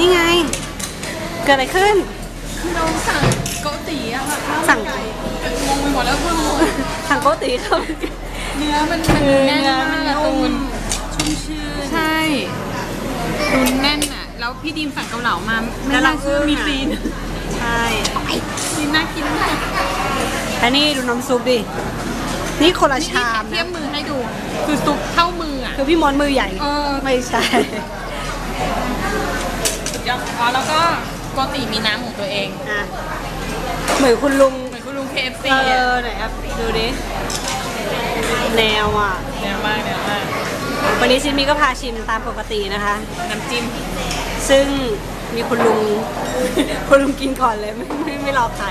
กิดอะไรขึ้นคือเราสั่งโกติอะค่ะข้าวสั่งไก่งงไปหมดแล้วคุณทางโกติเขาเนื้อมันมันแน่นเนื้อมัมานกอะนุ่ตูมนชุ่มชื่นใช่ตูนแน่นอะแล้วพี่ดีมสั่งเกาเหลามาไม่แล้วเราน่าเชื่อก็มีตีนใช่ตีนน่ากินมากแล้วนี่ดูน้ำซุปดิ นี่คนละชามเทียนะบมือให้ดู คือซุปเท่ามืออะคือพี่มอนมือใหญ่เออไม่ใช่สุด ยอดอ๋อแล้วก็โกติมีน้ำของตัวเอง อะเหมือนคุณลุงเหมือนคุณลุง KFC เออะอไหนครับดูดิแนวอะ แนวมากแนวมากวันนี้ชินมีก็พาชิมตามปกตินะคะ น้ำจิ้มซึ่งมีคุณลุง คุณลุงกินก่อนเลยไม่ไม่ไม่รอใคร